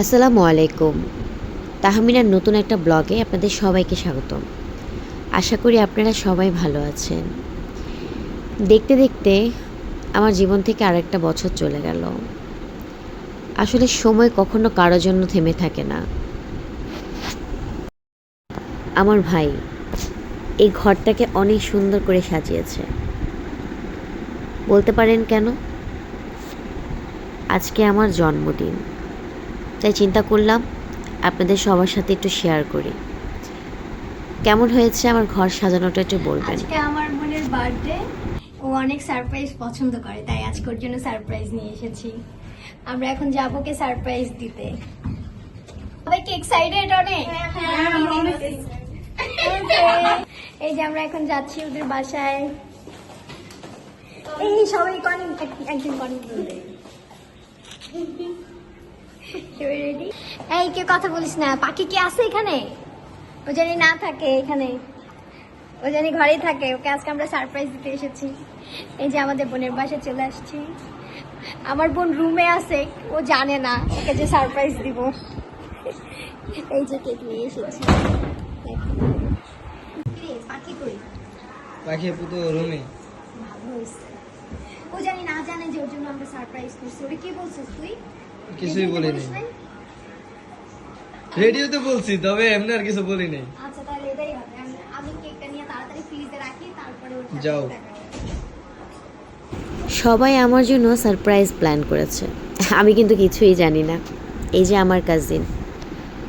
আসসালামু আলাইকুম। তাহমিনার নতুন একটা ব্লগে আপনাদের সবাইকে স্বাগতম। আশা করি আপনারা সবাই ভালো আছেন। দেখতে দেখতে আমার জীবন থেকে আরেকটা বছর চলে গেল। আসলে সময় কখনো কারও জন্য থেমে থাকে না। আমার ভাই এই ঘরটাকে অনেক সুন্দর করে সাজিয়েছে। বলতে পারেন কেন? আজকে আমার জন্মদিন। তাই চিন্তা করলাম আপনাদের সবার সাথে একটু শেয়ার করি। কেমন হয়েছে আমার ঘর সাজানোটা একটু বলবেন? আজকে আমার বোনের বার্থডে ও অনেক সারপ্রাইজ পছন্দ করে তাই আজকে ওর জন্য সারপ্রাইজ নিয়ে এসেছি। আমরা এখন যাব কে সারপ্রাইজ দিতে। সবাই কি এক্সাইটেড অনেক? এই যে আমরা এখন যাচ্ছি ওদের বাসায়। এই সবাই কন একদিন কন রেডি এই কে কথা বলিস না? পাখি কি আছে এখানে? ও জানি না থাকে এখানে। ও জানি ঘরেই থাকে। ওকে আজকে আমরা সারপ্রাইজ দিতে এসেছি। এই যে আমাদের বোনের বাসায় চলে আসছি। আমার বোন রুমে আছে। ও জানে না। ওকে যে সারপ্রাইজ দিব। এই যে কেক নিয়ে এসেছি। পাখি কই? পাখি আপু তো রুমে ভালো হয়েছে। ও জানি না জানে যে ওর জন্য আমরা সারপ্রাইজ করছি। ওরে কি বলছিস তুই? কিছুই বলিনি? রেডিওতে বলছি তবে এমনি আর কিছু বলি নাই আচ্ছা তাহলে এটাই হবে। আমি- আমি কেকটা নিয়ে তাড়াতাড়ি ফ্রিজে রাখি তারপরে যাও। সবাই আমার জন্য সারপ্রাইজ প্ল্যান করেছে। আমি কিন্তু কিছুই জানি না। এই যে আমার কাজিন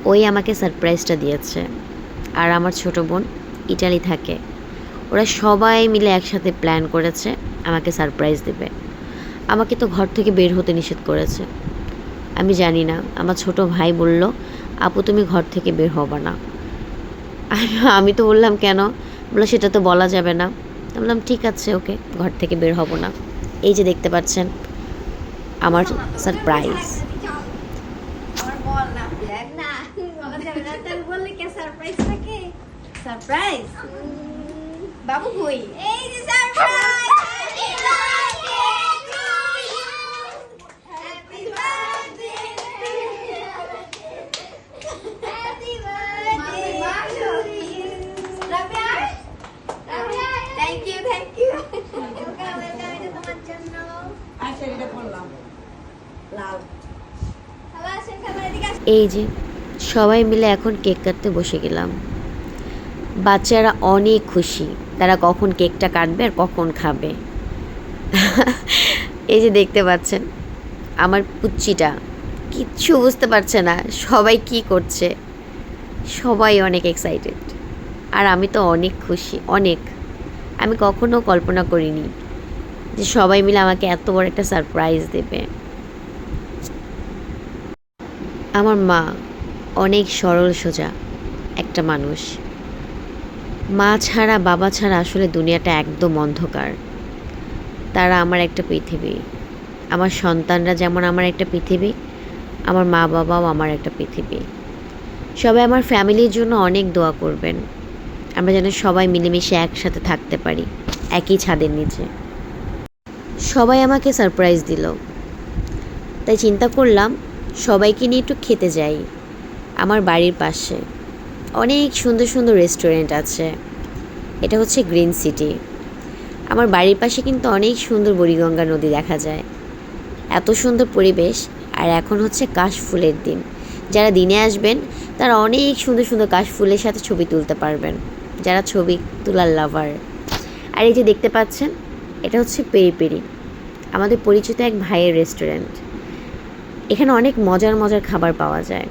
ওই আমাকে সারপ্রাইজটা দিয়েছে। আর আমার ছোট বোন ইটালি থাকে। ওরা সবাই মিলে একসাথে প্ল্যান করেছে আমাকে সারপ্রাইজ দেবে। আমাকে তো ঘর থেকে বের হতে নিষেধ করেছে। আমি জানি না। আমার ছোট ভাই বলল আপু তুমি ঘর থেকে বের হবা না। আমি- আমি তো বললাম কেন? বলল সেটা তো বলা যাবে না। বললাম ঠিক আছে ওকে ঘর থেকে বের হব না। এই যে দেখতে পাচ্ছেন আমার সারপ্রাইজ সারপ্রাইজ বাবু কই? এই যে সারপ্রাইজ এই যে, সবাই মিলে এখন কেক কাটতে বসে গেলাম। বাচ্চারা অনেক খুশি, তারা কখন কেকটা কাটবে আর কখন খাবে। এই যে দেখতে পাচ্ছেন, আমার পুচ্চিটা, কিচ্ছু বুঝতে পারছে না, সবাই কি করছে। সবাই অনেক এক্সাইটেড আর আমি তো অনেক খুশি, অনেক। আমি কখনো কল্পনা করিনি যে সবাই মিলে আমাকে এত বড় একটা সারপ্রাইজ দেবে। আমার মা অনেক সরল সোজা, একটা মানুষ। মা ছাড়া, বাবা ছাড়া আসলে দুনিয়াটা একদম অন্ধকার। তারা আমার একটা পৃথিবী। আমার সন্তানরা যেমন আমার একটা পৃথিবী, আমার মা বাবাও আমার একটা পৃথিবী। সবাই আমার ফ্যামিলির জন্য অনেক দোয়া করবেন। আমরা যেন সবাই মিলেমিশে একসাথে থাকতে পারি, একই ছাদের নিচে। সবাই আমাকে সারপ্রাইজ দিল। তাই চিন্তা করলাম সবাইকে নিয়ে একটু খেতে যাই। আমার বাড়ির পাশে অনেক সুন্দর সুন্দর রেস্টুরেন্ট আছে। এটা হচ্ছে গ্রিন সিটি আমার বাড়ির পাশে কিন্তু অনেক সুন্দর বুড়িগঙ্গা নদী দেখা যায়। এত সুন্দর পরিবেশ আর এখন হচ্ছে কাশ ফুলের দিন। যারা দিনে আসবেন, তারা অনেক সুন্দর সুন্দর কাশ ফুলের সাথে ছবি তুলতে পারবেন। যারা ছবি তোলার লাভার আর এই যে দেখতে পাচ্ছেন, এটা হচ্ছে পেরি পেরি আমাদের পরিচিত এক ভাইয়ের রেস্টুরেন্ট এখানে অনেক মজার মজার খাবার পাওয়া যায়।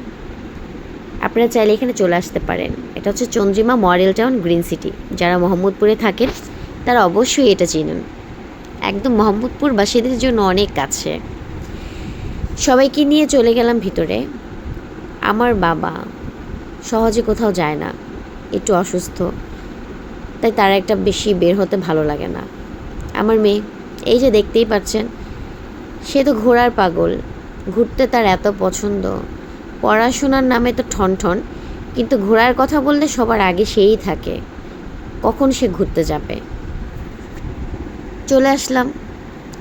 আপনারা চাইলে এখানে চলে আসতে পারেন। এটা হচ্ছে Chandrima model town, green city. যারা মোহাম্মদপুরে থাকেন, তারা অবশ্যই এটা চিনেন। একদম মোহাম্মদপুরবাসীদের জন্য অনেক কাছে। সবাইকে নিয়ে চলে গেলাম ভিতরে। আমার বাবা সহজে কোথাও যায় না। একটু অসুস্থ। তাই তার একটা বেশি বের হতে ভালো লাগে না। আমার মেয়ে, এই যে দেখতেই পাচ্ছেন, সে তো ঘোড়ার পাগল। ঘুরতে তার এত পছন্দ। পড়াশোনার নামে তো ঠন ঠন, কিন্তু ঘোরার কথা বললে সবার আগে সেই থাকে। কখন সে ঘুরতে যাবে? চলে আসলাম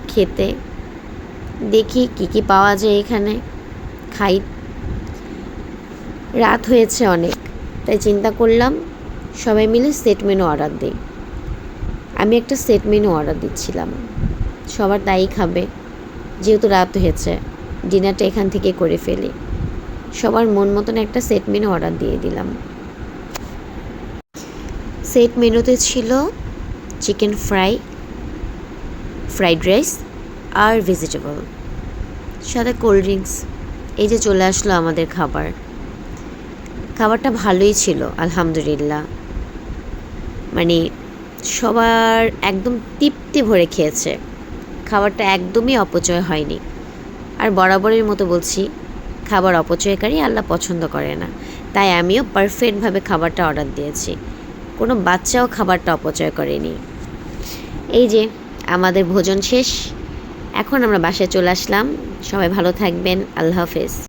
খেতে। দেখি কি কি পাওয়া যায় এখানে। খাই। রাত হয়েছে অনেক, তাই চিন্তা করলাম সবাই মিলে সেট মেনু অর্ডার দিই। আমি একটা সেট মেনু অর্ডার দিচ্ছিলাম। সবার তাই খাবে, যেহেতু রাত হয়েছে। ডিনারটা এখান থেকে করে ফেলি। সবার মন মতন একটা সেট মেনু অর্ডার দিয়ে দিলাম। সেট মেনুতে ছিল চিকেন ফ্রাই, ফ্রাইড রাইস আর ভেজিটেবল সাথে কোল্ড ড্রিঙ্কস। এই যে চলে আসলো আমাদের খাবার। খাবারটা ভালোই ছিল, আলহামদুলিল্লাহ। মানে সবার একদম তৃপ্তি ভরে খেয়েছে। খাবারটা একদমই অপচয় হয়নি। আর বরাবরের মতো বলছি, খাবার অপচয়কারী আল্লাহ পছন্দ করে না। তাই আমিও পারফেক্টভাবে খাবারটা অর্ডার দিয়েছি। কোনো বাচ্চাও খাবারটা অপচয় করেনি। এই যে, আমাদের ভোজন শেষ। এখন আমরা বাসায় চলে আসলাম। সবাই ভালো থাকবেন। আল্লাহ হাফেজ।